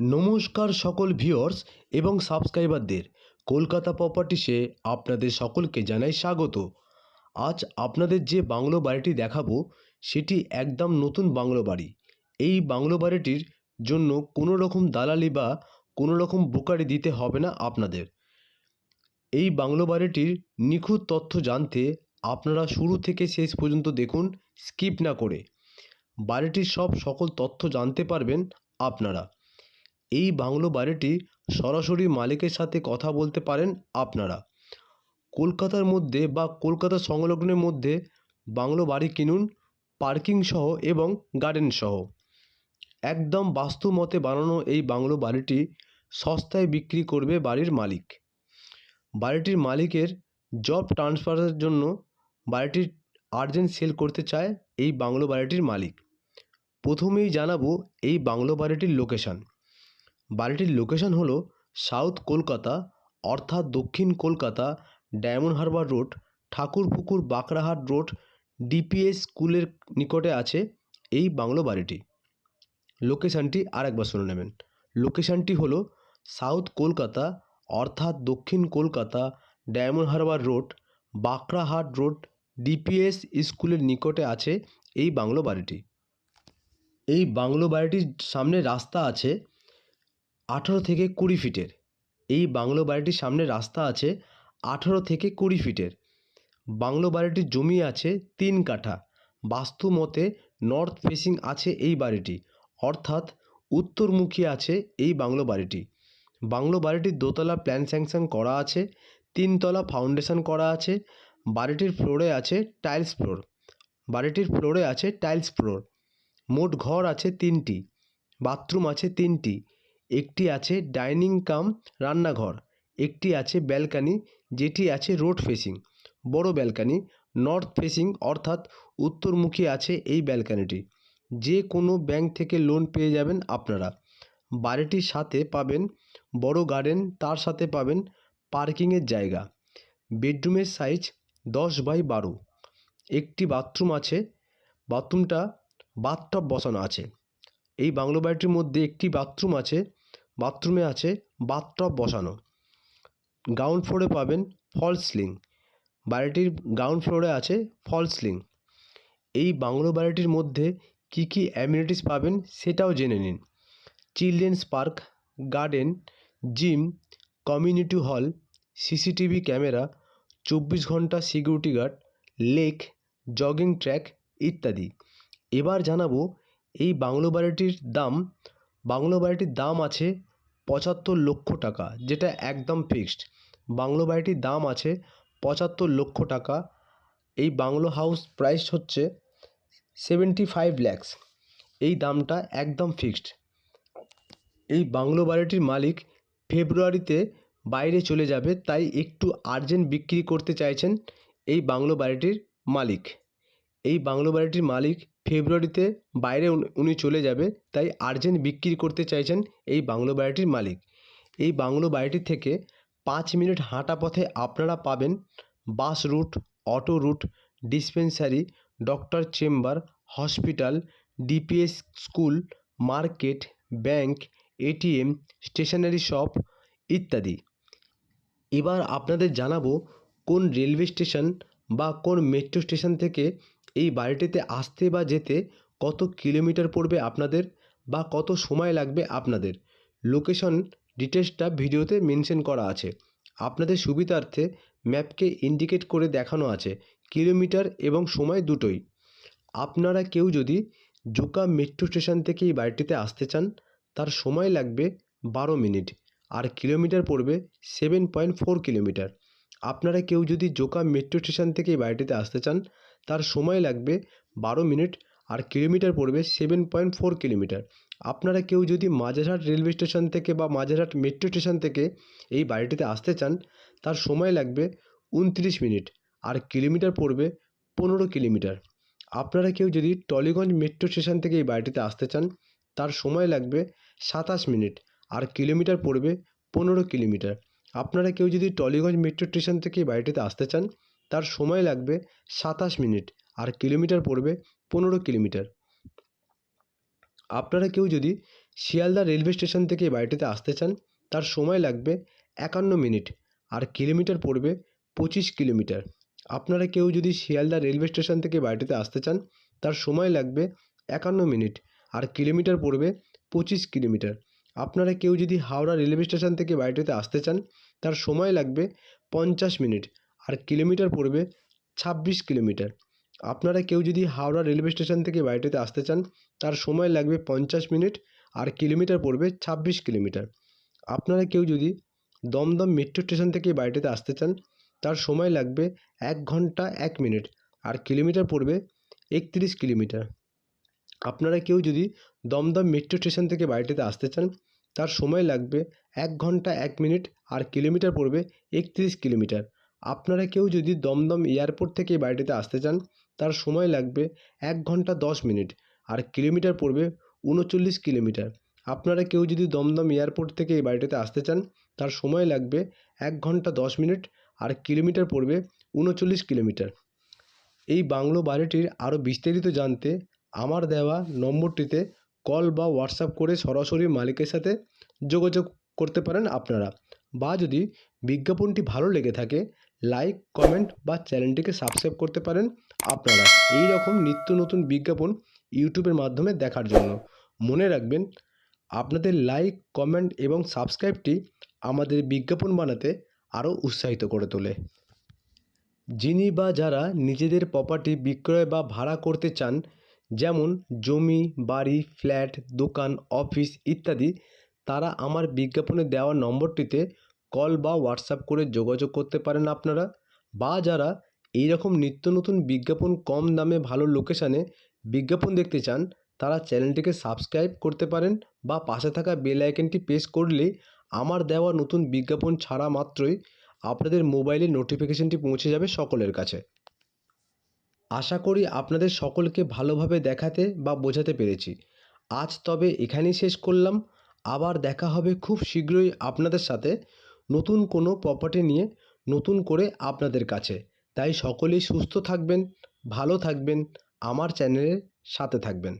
নমস্কার সকল ভিউয়ার্স এবং সাবস্ক্রাইবারদের। কলকাতা প্রপার্টিসে আপনাদের সকলকে জানাই স্বাগত। আজ আপনাদের যে বাংলো বাড়িটি দেখাবো, সেটি একদম নতুন বাংলো বাড়ি। এই বাংলো বাড়িটির জন্য কোনো রকম দালালি বা কোনো রকম বুকারি দিতে হবে না আপনাদের। এই বাংলো বাড়িটির নিখুঁত তথ্য জানতে আপনারা শুরু থেকে শেষ পর্যন্ত দেখুন, স্কিপ না করে। বাড়িটির সব সকল তথ্য জানতে পারবেন আপনারা। এই বাংলো বাড়িটি সরাসরি মালিকের সাথে কথা বলতে পারেন আপনারা। কলকাতার মধ্যে বা কলকাতা সংলগ্নের মধ্যে বাংলো বাড়ি কিনুন, পার্কিং সহ এবং গার্ডেন সহ। একদম বাস্তু মতে বানানো এই বাংলো বাড়িটি সস্তায় বিক্রি করবে বাড়ির মালিক। বাড়িটির মালিকের জব ট্রান্সফারের জন্য বাড়িটির আর্জেন্ট সেল করতে চায় এই বাংলো বাড়িটির মালিক। প্রথমেই জানাব এই বাংলো বাড়িটির লোকেশান। বাড়িটির লোকেশন হলো সাউথ কলকাতা, অর্থাৎ দক্ষিণ Kolkata Diamond Harbour road Thakurpukur Bankrahat road DPS স্কুলের নিকটে আছে এই বাংলো বাড়িটি। লোকেশানটি আরেকবার শুনে নেবেন। লোকেশানটি হলো সাউথ কলকাতা, অর্থাৎ দক্ষিণ Kolkata Diamond Harbour road Bankrahat road DPS স্কুলের নিকটে আছে এই বাংলো বাড়িটি। এই বাংলো বাড়িটির সামনে রাস্তা আছে আঠেরো থেকে কুড়ি ফিটের। এই বাংলো বাড়িটির সামনে রাস্তা আছে আঠেরো থেকে কুড়ি ফিটের। বাংলো বাড়িটির জমি আছে তিন কাঠা। বাস্তু মতে নর্থ ফেসিং আছে এই বাড়িটি। অর্থাৎ উত্তরমুখী আছে এই বাংলো বাড়িটি। বাংলো বাড়িটির দোতলা প্ল্যান স্যাংশন করা আছে, তিনতলা ফাউন্ডেশন করা আছে, বাড়িটির ফ্লোরে আছে টাইলস ফ্লোর। বাড়িটির ফ্লোরে আছে টাইলস ফ্লোর। মোট ঘর আছে তিনটি, বাথরুম আছে তিনটি একটি আছে ডাইনিং কাম রান্নাঘর, একটি আছে ব্যালকানি, যেটি আছে রোড ফেসিং, বড় ব্যালকানি, নর্থ ফেসিং অর্থাৎ উত্তরমুখী আছে এই ব্যালকানিটি। যে কোনো ব্যাংক থেকে লোন পেয়ে যাবেন আপনারা। বাড়িটির সাথে পাবেন বড় গার্ডেন, তার সাথে পাবেন পার্কিংয়ের জায়গা। বেডরুমের সাইজ দশ বাই বারো। একটি বাথরুম আছে, বাথরুমটা, বাথটব বসানো আছে। এই বাংলো বাড়িটির মধ্যে একটি বাথরুম আছে বাথরুমে আছে বাথটব বসানো। গ্রাউন্ড ফ্লোরে পাবেন ফল সিলিং বাড়িটির গ্রাউন্ড ফ্লোরে আছে ফল সিলিং এই বাংলো বাড়িটির মধ্যে কী কী অ্যামিনিটিস পাবেন সেটাও জেনে নিন। Children's park garden gym community hall CCTV camera চব্বিশ ঘণ্টা security guard lake jogging track ইত্যাদি। এবার জানাব এই বাংলো বাড়িটির দাম। বাংলো বাড়িটির দাম আছে পঁচাত্তর লক্ষ টাকা, যেটা একদম ফিক্সড বাংলো বাড়িটির দাম আছে পঁচাত্তর লক্ষ টাকা। এই বাংলো হাউস প্রাইস হচ্ছে সেভেন্টি ফাইভ ল্যাক্স এই দামটা একদম ফিক্সড এই বাংলো বাড়িটির মালিক ফেব্রুয়ারিতে বাইরে চলে যাবে, তাই একটু আর্জেন্ট বিক্রি করতে চাইছেন এই বাংলো বাড়িটির মালিক। এই বাংলো বাড়িটির মালিক ফেব্রুয়ারিতে বাইরে উনি- চলে যাবে, তাই আর্জেন্ট বিক্রি করতে চাইছেন এই বাংলো বাড়িটির মালিক। এই বাংলো বাড়িটি থেকে পাঁচ মিনিট হাঁটা পথে আপনারা পাবেন bus route, auto route, dispensary, doctor chamber, hospital, DPS school, market, bank, ATM, stationery shop ইত্যাদি। এবার আপনাদের জানাব কোন রেলওয়ে স্টেশন বা কোন মেট্রো স্টেশন থেকে এই বাড়িটিতে আসতে বা যেতে কত কিলোমিটার পড়বে আপনাদের বা কত সময় লাগবে আপনাদের? লোকেশন ডিটেলসটা ভিডিওতে মেনশন করা আছে। আপনাদের সুবিধার্থে ম্যাপকে ইন্ডিকেট করে দেখানো আছে কিলোমিটার এবং সময় দুটোই। আপনারা কেউ যদি জোকা মেট্রো স্টেশন থেকে এই বাড়িটিতে আসতে চান, তার সময় লাগবে বারো মিনিট আর কিলোমিটার পড়বে সেভেন পয়েন্ট ফোর কিলোমিটার। আপনারা কেউ যদি জোকা মেট্রো স্টেশন থেকে এই বাড়িটিতে আসতে চান তার সময় লাগবে বারো মিনিট আর কিলোমিটার পড়বে সেভেন পয়েন্ট ফোর কিলোমিটার। আপনারা কেউ যদি মাঝেরহাট রেলওয়ে স্টেশন থেকে বা মাঝেরহাট মেট্রো স্টেশন থেকে এই বাড়িটিতে আসতে চান, তার সময় লাগবে উনত্রিশ মিনিট আর কিলোমিটার পড়বে পনেরো কিলোমিটার। আপনারা কেউ যদি টলিগঞ্জ মেট্রো স্টেশন থেকে এই বাড়িটিতে আসতে চান, তার সময় লাগবে সাতাশ মিনিট আর কিলোমিটার পড়বে পনেরো কিলোমিটার। আপনারা কেউ যদি টলিগঞ্জ মেট্রো স্টেশন থেকে এই বাড়িটিতে আসতে চান তার সময় লাগবে সাতাশ মিনিট আর কিলোমিটার পড়বে পনেরো কিলোমিটার। আপনারা কেউ যদি শিয়ালদা রেলওয়ে স্টেশন থেকে বাড়িটিতে আসতে চান, তার সময় লাগবে একান্ন মিনিট আর কিলোমিটার পড়বে পঁচিশ কিলোমিটার। আপনারা কেউ যদি শিয়ালদা রেলওয়ে স্টেশন থেকে বাড়িটিতে আসতে চান, তার সময় লাগবে একান্ন মিনিট আর কিলোমিটার পড়বে পঁচিশ কিলোমিটার। আপনারা কেউ যদি হাওড়া রেলওয়ে স্টেশন থেকে বাড়িটিতে আসতে চান, তার সময় লাগবে পঞ্চাশ মিনিট আর কিলোমিটার পড়বে ছাব্বিশ কিলোমিটার। আপনারা কেউ যদি হাওড়া রেলওয়ে স্টেশন থেকে বাড়িটিতে আসতে চান, তার সময় লাগবে পঞ্চাশ মিনিট আর কিলোমিটার পড়বে ছাব্বিশ কিলোমিটার। আপনারা কেউ যদি দমদম মেট্রো স্টেশন থেকে বাড়িটিতে আসতে চান, তার সময় লাগবে এক ঘণ্টা এক মিনিট আর কিলোমিটার পড়বে একত্রিশ কিলোমিটার। আপনারা কেউ যদি দমদম মেট্রো স্টেশন থেকে বাড়িটাতে আসতে চান, তার সময় লাগবে এক ঘণ্টা এক মিনিট আর কিলোমিটার পড়বে একত্রিশ কিলোমিটার। আপনারা কেউ যদি দমদম এয়ারপোর্ট থেকে এই বাড়িটিতে আসতে চান, তার সময় লাগবে এক ঘণ্টা দশ মিনিট আর কিলোমিটার পড়বে উনচল্লিশ কিলোমিটার। আপনারা কেউ যদি দমদম এয়ারপোর্ট থেকে এই বাড়িটিতে আসতে চান, তার সময় লাগবে এক ঘণ্টা দশ মিনিট আর কিলোমিটার পড়বে উনচল্লিশ কিলোমিটার। এই বাংলো বাড়িটির আরও বিস্তারিত জানতে আমার দেওয়া নম্বরটিতে কল বা হোয়াটসঅ্যাপ করে সরাসরি মালিকের সাথে যোগাযোগ করতে পারেন আপনারা বা যদি বিজ্ঞাপনটি ভালো লেগে থাকে লাইক কমেন্ট বা চ্যানেলটিকে সাবস্ক্রাইব করতে পারেন আপনারা। এই রকম নিত্য নতুন বিজ্ঞাপন ইউটিউবের মাধ্যমে দেখার জন্য। মনে রাখবেন, আপনাদের লাইক কমেন্ট এবং সাবস্ক্রাইবটি আমাদের বিজ্ঞাপন বানাতে আরও উৎসাহিত করে তোলে। যিনি বা যারা নিজেদের প্রপার্টি বিক্রয় বা ভাড়া করতে চান, যেমন জমি, বাড়ি ফ্ল্যাট দোকান অফিস ইত্যাদি, তারা আমার বিজ্ঞাপনে দেওয়া নম্বরটিতে কল বা হোয়াটসঅ্যাপ করে যোগাযোগ করতে পারেন আপনারা বা যারা এই রকম নিত্য নতুন বিজ্ঞাপন কম দামে ভালো লোকেশানে বিজ্ঞাপন দেখতে চান, তারা চ্যানেলটিকে সাবস্ক্রাইব করতে পারেন বা পাশে থাকা বেল আইকনটি প্রেস করলেই আমার দেওয়া নতুন বিজ্ঞাপন ছাড়া মাত্রই আপনাদের মোবাইলে নোটিফিকেশনটি পৌঁছে যাবে সকলের কাছে। আশা করি আপনাদের সকলকে ভালোভাবে দেখাতে বা বোঝাতে পেরেছি। আজ তবে এখানেই শেষ করলাম। আবার দেখা হবে খুব শীঘ্রই আপনাদের সাথে। নতুন কোনো প্রপার্টি নিয়ে নতুন করে আপনাদের কাছে। তাই সকলেই সুস্থ থাকবেন, ভালো থাকবেন, আমার চ্যানেলের সাথে থাকবেন।